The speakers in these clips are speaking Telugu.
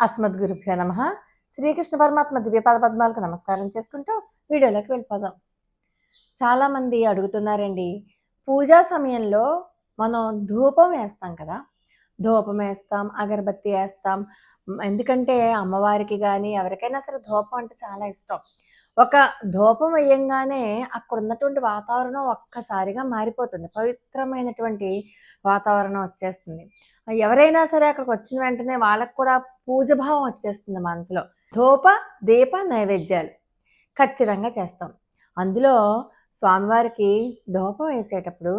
అస్మద్గురుభ్యో నమ. శ్రీకృష్ణ పరమాత్మ దివ్యపాద పద్మాలకు నమస్కారం చేసుకుంటూ వీడియోలోకి వెళ్ళిపోదాం. చాలామంది అడుగుతున్నారండి పూజా సమయంలో మనం ధూపం వేస్తాం కదా? ధూపం వేస్తాం అగరబత్తి వేస్తాం. ఎందుకంటే అమ్మవారికి కానీ ఎవరికైనా సరే ధూపం అంటే చాలా ఇష్టం. ఒక ధూపం వేయంగానే అక్కడ ఉన్నటువంటి వాతావరణం ఒక్కసారిగా మారిపోతుంది. పవిత్రమైనటువంటి వాతావరణం వచ్చేస్తుంది. ఎవరైనా సరే అక్కడికి వచ్చిన వెంటనే వాళ్ళకు కూడా పూజ భావం వచ్చేస్తుంది మనసులో. ధూప దీప నైవేద్యాలు ఖచ్చితంగా చేస్తాం. అందులో స్వామివారికి ధూపం వేసేటప్పుడు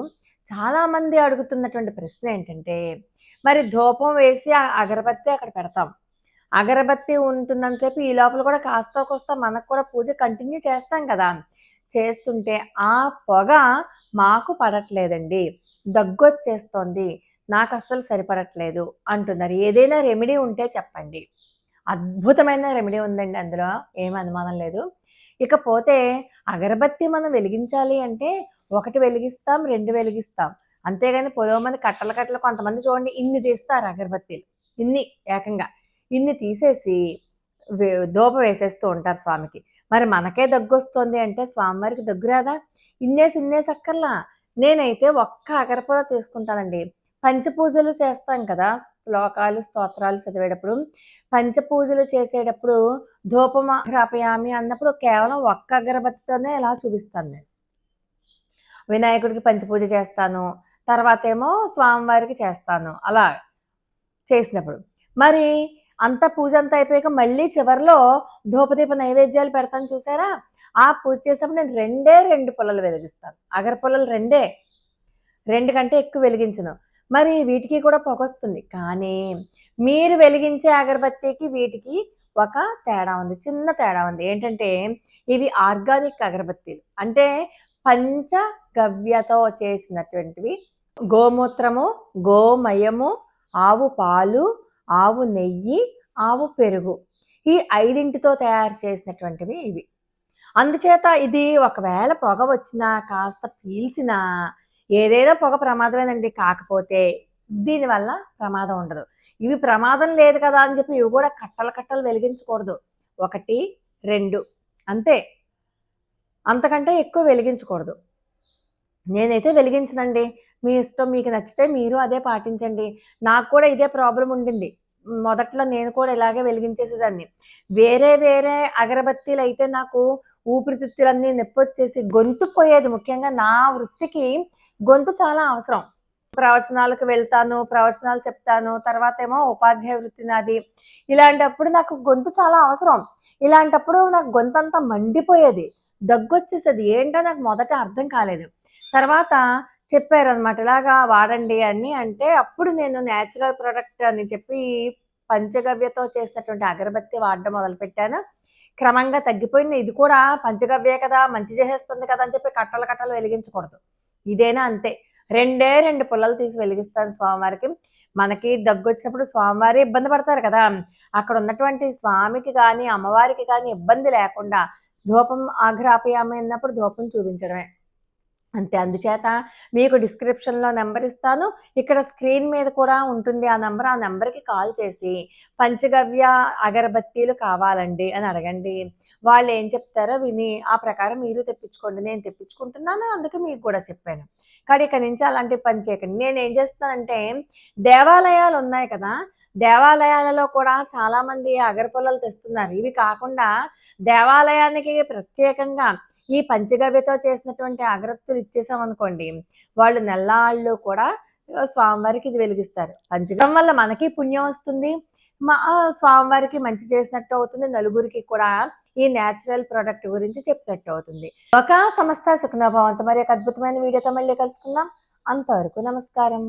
చాలామంది అడుగుతున్నటువంటి ప్రశ్న ఏంటంటే మరి ధూపం వేసి అగరబత్తి అక్కడ పెడతాం. అగరబత్తి ఉంటున్నంతసేపు ఈ లోపల కూడా కాస్త కోస్తా మనకు కూడా పూజ కంటిన్యూ చేస్తాం కదా. చేస్తుంటే ఆ పొగ మాకు పడట్లేదండి. దగ్గొచ్చేస్తోంది. నాకు అస్సలు సరిపడట్లేదు అంటున్నారు. ఏదైనా రెమెడీ ఉంటే చెప్పండి. అద్భుతమైన రెమెడీ ఉందండి అందులో. ఏం అనుమానం లేదు. ఇకపోతే అగరబత్తి మనం వెలిగించాలి అంటే ఒకటి వెలిగిస్తాం రెండు వెలిగిస్తాం. అంతేగాని పొలం మంది కట్టల కట్టలు కొంతమంది చూడండి ఇన్ని తీస్తారు అగరబత్తీలు. ఇన్ని ఏకంగా. ఇన్ని తీసేసి దోప వేసేస్తూ ఉంటారు స్వామికి. మరి మనకే దగ్గు వస్తుంది అంటే స్వామివారికి దగ్గు రాదా ఇన్నేసి ఇన్నేసి అక్కర్లా? నేనైతే ఒక్క అగరపొల తీసుకుంటానండి. పంచపూజలు చేస్తాం కదా శ్లోకాలు స్తోత్రాలు చదివేటప్పుడు. పంచపూజలు చేసేటప్పుడు ధూపమాపయామి అన్నప్పుడు కేవలం ఒక్క అగరబత్తితోనే ఇలా చూపిస్తాను నేను. వినాయకుడికి పంచపూజ చేస్తాను తర్వాత ఏమో స్వామివారికి చేస్తాను అలా చేసినప్పుడు. మరి అంత పూజ అంతా అయిపోయాక మళ్ళీ చివరిలో ధూపదీప నైవేద్యాలు పెడతాను చూసారా? ఆ పూజ చేసినప్పుడు నేను రెండే రెండు పొలలు వెలిగిస్తాను. అగర పొలలు రెండే. రెండు కంటే ఎక్కువ వెలిగించను. మరి వీటికి కూడా పొగొస్తుంది కానీ మీరు వెలిగించే అగరబత్తికి వీటికి ఒక తేడా ఉంది. చిన్న తేడా ఉంది. ఏంటంటే ఇవి ఆర్గానిక్ అగరబత్తీలు. అంటే పంచగవ్యతో చేసినటువంటివి. గోమూత్రము గోమయము ఆవు పాలు ఆవు నెయ్యి ఆవు పెరుగు. ఈ ఐదింటితో తయారు చేసినటువంటివి ఇవి. అందుచేత ఇది ఒకవేళ పొగ వచ్చినా కాస్త పీల్చినా ఏదైనా పొగ ప్రమాదమేనండి. కాకపోతే దీనివల్ల ప్రమాదం ఉండదు. ఇవి ప్రమాదం లేదు కదా అని చెప్పి ఇవి కూడా కట్టలు కట్టలు వెలిగించకూడదు. ఒకటి రెండు. అంతే. అంతకంటే ఎక్కువ వెలిగించకూడదు. నేనైతే వెలిగించదండి మీ ఇష్టం మీకు నచ్చితే మీరు అదే పాటించండి. నాకు కూడా ఇదే ప్రాబ్లం ఉండింది. మొదట్లో నేను కూడా ఇలాగే వెలిగించేసేదాన్ని. వేరే వేరే అగరబత్తీలు అయితే నాకు ఊపిరితిత్తులన్నీ నొప్పి వచ్చేసి గొంతు పోయేది ముఖ్యంగా నా వృత్తికి గొంతు చాలా అవసరం. ప్రవచనాలకు వెళ్తాను ప్రవచనాలు చెప్తాను తర్వాత ఏమో ఉపాధ్యాయ వృత్తి నాది. ఇలాంటప్పుడు నాకు గొంతు చాలా అవసరం. ఇలాంటప్పుడు నాకు గొంతు అంతా మండిపోయేది. దగ్గు వచ్చేసేది ఏంటో నాకు మొదట అర్థం కాలేదు. తర్వాత చెప్పారు అనమాట ఇలాగా వాడండి అని. అంటే అప్పుడు నేను న్యాచురల్ ప్రొడక్ట్ అని చెప్పి పంచగవ్యతో చేసినటువంటి అగరబత్తి వాడడం మొదలుపెట్టాను. క్రమంగా తగ్గిపోయింది. ఇది కూడా పంచగవ్యే కదా మంచి చేసేస్తుంది కదా అని చెప్పి కట్టలు కట్టలు వెలిగించకూడదు. ఇదేనా అంతే. రెండే రెండు పుల్లలు తీసి వెలిగిస్తాను స్వామివారికి. మనకి దగ్గు వచ్చినప్పుడు స్వామివారి ఇబ్బంది పడతారు కదా. అక్కడ ఉన్నటువంటి స్వామికి కానీ అమ్మవారికి కానీ ఇబ్బంది లేకుండా ధూపం ఆగ్రాపయామి అన్నప్పుడు ధూపం చూపించడమే. అంతే. అందుచేత మీకు డిస్క్రిప్షన్లో నెంబర్ ఇస్తాను. ఇక్కడ స్క్రీన్ మీద కూడా ఉంటుంది ఆ నెంబర్. ఆ నెంబర్కి కాల్ చేసి పంచగవ్య అగరబత్తీలు కావాలండి అని అడగండి. వాళ్ళు ఏం చెప్తారో విని ఆ ప్రకారం మీరు తెప్పించుకోండి. నేను తెప్పించుకుంటున్నాను. అందుకే మీకు కూడా చెప్పాను. కానీ ఇక్కడ నుంచి అలాంటి పని చేయకండి. నేను ఏం చేస్తానంటే దేవాలయాలు ఉన్నాయి కదా. దేవాలయాలలో కూడా చాలామంది అగరపుల్లలు తెస్తున్నారు. ఇవి కాకుండా దేవాలయానికి ప్రత్యేకంగా ఈ పంచగవ్యతో చేసినటువంటి అగరత్తులు ఇచ్చేసామనుకోండి వాళ్ళు నెల్లాళ్ళు కూడా స్వామివారికి ఇది వెలిగిస్తారు. పంచగం వల్ల మనకి పుణ్యం వస్తుంది మా స్వామివారికి మంచి చేసినట్టు అవుతుంది నలుగురికి కూడా ఈ న్యాచురల్ ప్రోడక్ట్ గురించి చెప్పినట్టు అవుతుంది. ఒక సంస్థ సుఖనభావంతో మరి ఒక అద్భుతమైన వీడియోతో మళ్ళీ కలుసుకుందాం. అంతవరకు నమస్కారం.